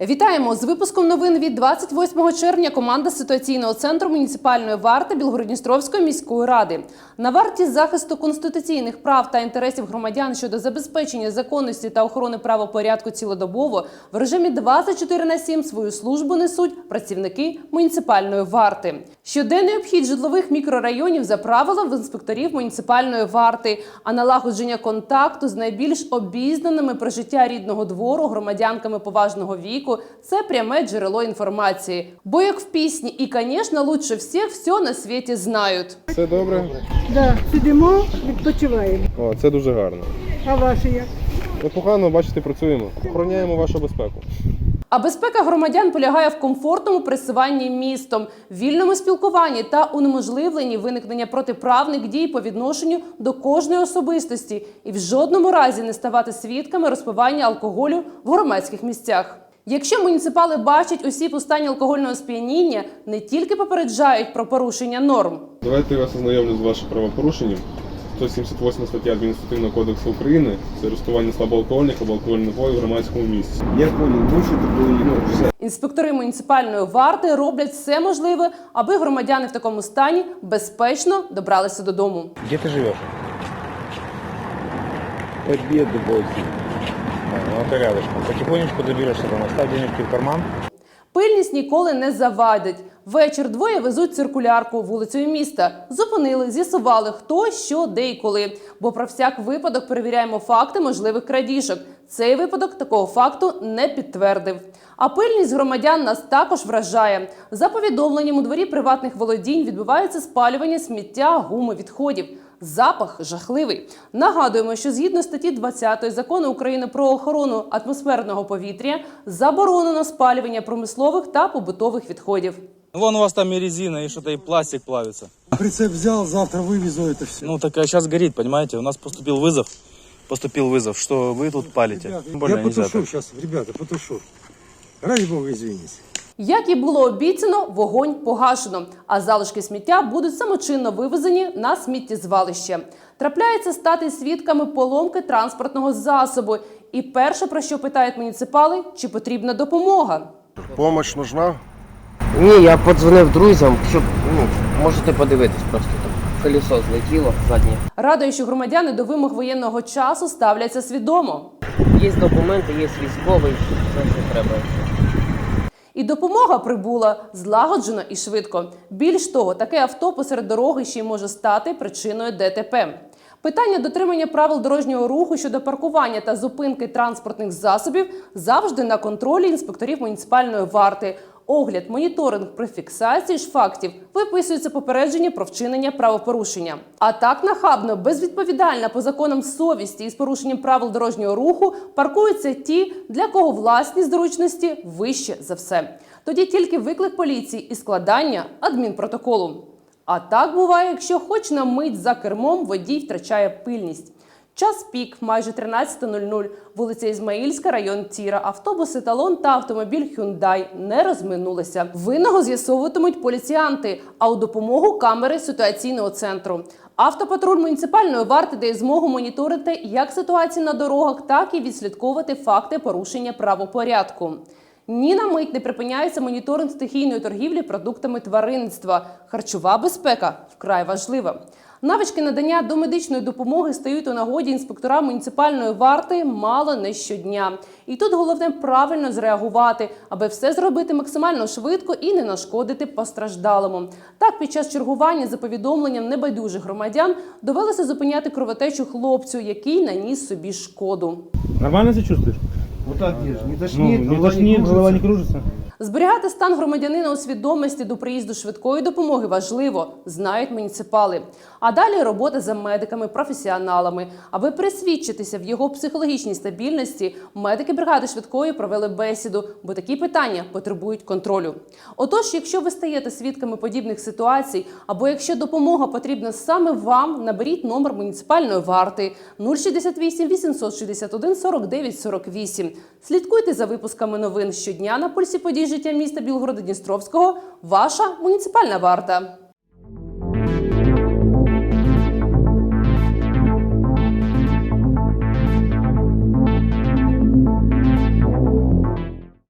Вітаємо з випуском новин від 28 червня. Команда ситуаційного центру муніципальної варти Білгородністровської міської ради на варті захисту конституційних прав та інтересів громадян щодо забезпечення законності та охорони правопорядку цілодобово в режимі 24 на 7 свою службу несуть працівники муніципальної варти. Щоденний обхід житлових мікрорайонів за правилом в інспекторів муніципальної варти, а налагодження контакту з найбільш обізнаними про життя рідного двору громадянками поважного віку це пряме джерело інформації. Бо як в пісні, і, звісно, лучше всіх все на світі знають. Все добре? Да, сидимо, відпочиваємо. О, це дуже гарно. А ваші як? Непогано, бачите, працюємо. Охороняємо вашу безпеку. А безпека громадян полягає в комфортному пересуванні містом, вільному спілкуванні та унеможливленні виникнення протиправних дій по відношенню до кожної особистості і в жодному разі не ставати свідками розпивання алкоголю в громадських місцях. Якщо муніципали бачать осіб у стані алкогольного сп'яніння, не тільки попереджають про порушення норм, Давайте я вас ознайомлю з вашим правопорушенням. 178 стаття Адміністративного кодексу України це арестування слабоалкогольних або алкогольних напоїв в громадському місці. Я понял, больше такого не может. Все. інспектори муніципальної варти роблять все можливе, аби громадяни в такому стані безпечно добралися додому. Где ты живешь? Победу, Богдан. Ну, это рядышком. Потихонечку доберешься там, оставь денежки в карман. Пильність ніколи не завадить. Вечір двоє везуть циркулярку вулицею міста. Зупинили, з'ясували, хто, що, де і коли. Бо про всяк випадок перевіряємо факти можливих крадіжок. Цей випадок такого факту не підтвердив. А пильність громадян нас також вражає. За повідомленням у дворі приватних володінь відбувається спалювання сміття, гуми, відходів. Запах жахливий. Нагадуємо, що згідно статті 20 закону України про охорону атмосферного повітря заборонено спалювання промислових та побутових відходів. Вон у вас там и резина, и что-то, и пластик плавится. Прицеп взял, завтра вывезу это все. Ну, так а сейчас горит, понимаете? У нас поступил вызов, поступил вызов, что вы тут палите. Тем более я нельзя потушу так. сейчас, ребята, потушу. Ради бога, извините. Як і було обіцяно, вогонь погашено, а залишки сміття будуть самочинно вивезені на сміттєзвалище. Трапляється стати свідками поломки транспортного засобу. І перше, про що питають муніципали, чи потрібна допомога. Помощь нужна? Ні, я подзвонив друзям, щоб ну, можете подивитись просто там. Колесо злетіло заднє. Радує, що громадяни до вимог воєнного часу ставляться свідомо. Є документи, є військовий, все, що треба. І допомога прибула злагоджено і швидко. Більш того, таке авто посеред дороги ще й може стати причиною ДТП. Питання дотримання правил дорожнього руху щодо паркування та зупинки транспортних засобів завжди на контролі інспекторів муніципальної варти. Огляд, моніторинг при фіксації ж фактів виписується попередження про вчинення правопорушення. А так нахабно, безвідповідально по законам совісті і з порушенням правил дорожнього руху паркуються ті, для кого власність зручності вище за все. Тоді тільки виклик поліції і складання адмінпротоколу. А так буває, якщо хоч на мить за кермом водій втрачає пильність. Час пік, майже 13.00, вулиця Ізмаїльська, район Тіра. Автобуси, талон та автомобіль Hyundai не розминулися. Винного з'ясовуватимуть поліціянти, а у допомогу камери ситуаційного центру. Автопатруль муніципальної варти дає змогу моніторити як ситуацію на дорогах, так і відслідковувати факти порушення правопорядку. Ні на мить не припиняється моніторинг стихійної торгівлі продуктами тваринництва. Харчова безпека вкрай важлива. Навички надання домедичної допомоги стають у нагоді інспектора муніципальної варти мало не щодня. І тут головне правильно зреагувати, аби все зробити максимально швидко і не нашкодити постраждалому. Так, під час чергування за повідомленням небайдужих громадян довелося зупиняти кровотечу хлопцю, який наніс собі шкоду. Нормально себя чувствуешь? Вот так держи. Не Ну, тошнит, не тошнит, голова не кружится? Зберігати стан громадянина у свідомості до приїзду швидкої допомоги важливо, знають муніципали. А далі робота за медиками, професіоналами. Аби присвідчитися в його психологічній стабільності, медики бригади швидкої провели бесіду, бо такі питання потребують контролю. Отож, якщо ви стаєте свідками подібних ситуацій, або якщо допомога потрібна саме вам, наберіть номер муніципальної варти 068 861 49 48. Слідкуйте за випусками новин щодня на пульсі подій життя міста Білгорода Дністровського. Ваша муніципальна варта.